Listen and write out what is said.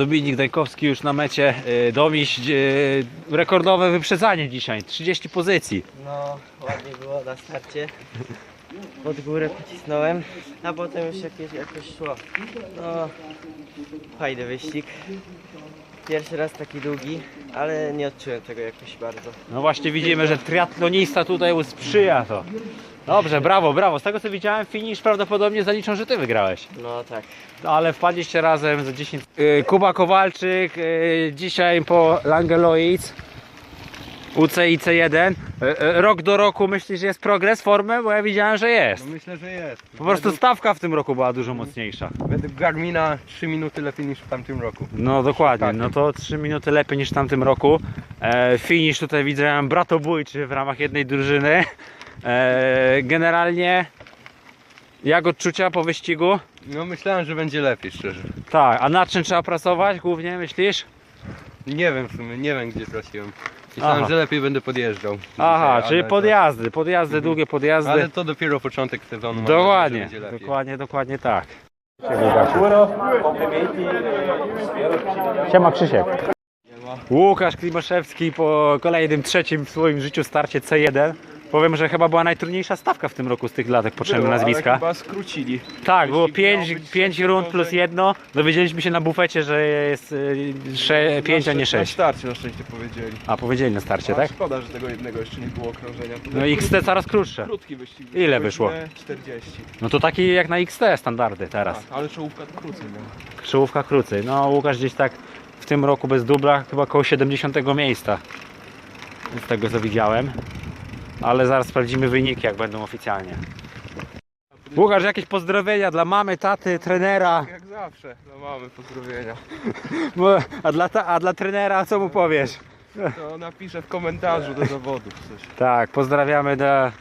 Dominik Dajkowski już na mecie. E, Domiś, e, rekordowe wyprzedzanie dzisiaj, 30 pozycji. No, ładnie było na starcie. Pod górę pocisnąłem, a potem już jakieś, jakoś szło. No, fajny wyścig. Pierwszy raz taki długi, ale nie odczułem tego jakoś bardzo. No właśnie widzimy, że triatlonista tutaj sprzyja to. Dobrze, brawo, brawo. Z tego co widziałem, finish prawdopodobnie zaliczą, że ty wygrałeś. No tak. No, ale wpadliście razem za 10. Yy, Kuba Kowalczyk, yy, dzisiaj po Langeloic. UCIC1. Yy, yy, Rok do roku myślisz, że jest progres formy? Bo ja widziałem, że jest. No myślę, że jest. Po prostu stawka w tym roku była dużo mocniejsza. Według Garmina 3 minuty lepiej niż w tamtym roku. No dokładnie, Tak. no to 3 minuty lepiej niż w tamtym roku. E, finish tutaj widziałem bratobójczy w ramach jednej drużyny. E, generalnie jak odczucia po wyścigu? No myślałem, że będzie lepiej, szczerze. Tak, a nad czym trzeba pracować głównie myślisz? Nie wiem w sumie, nie wiem gdzie traciłem. Myślałem, Aha. że lepiej będę podjeżdżał. Aha, Dzisiaj, czyli ale podjazdy, podjazdy, Mhm. długie podjazdy. To, ale to dopiero początek sezonu. mam Dokładnie, nadzieję, że będzie lepiej. dokładnie, dokładnie tak. Siema Krzysiek. Łukasz Klimaszewski po kolejnym trzecim w swoim życiu starcie C1. Powiem, że chyba była najtrudniejsza stawka w tym roku z tych latek potrzebne Było, nazwiska. Ale chyba skrócili. Tak, było Jeśli miało 5 być pięć sześć rund plus jedno. Dowiedzieliśmy się na bufecie, że jest 5, a nie Na 6. starcie na szczęście powiedzieli. A powiedzieli na starcie, A tak? Szkoda, że tego jednego jeszcze nie było okrążenia. To No był XT coraz krótsze. Krótki wyścig. Ile wyszło? 40. No to taki jak na XT standardy teraz. Tak, ale czołówka to krócej miała. Krzyłówka krócej. No Łukasz gdzieś tak w tym roku bez dubla chyba koło 70 miejsca. Z tego co widziałem. Ale zaraz sprawdzimy wyniki jak będą oficjalnie. Łukasz, jakieś pozdrowienia dla mamy, taty, trenera. Jak zawsze. No mamy pozdrowienia. A dla, ta, a dla trenera co mu powiesz? To napiszę w komentarzu do zawodów coś. Tak, pozdrawiamy do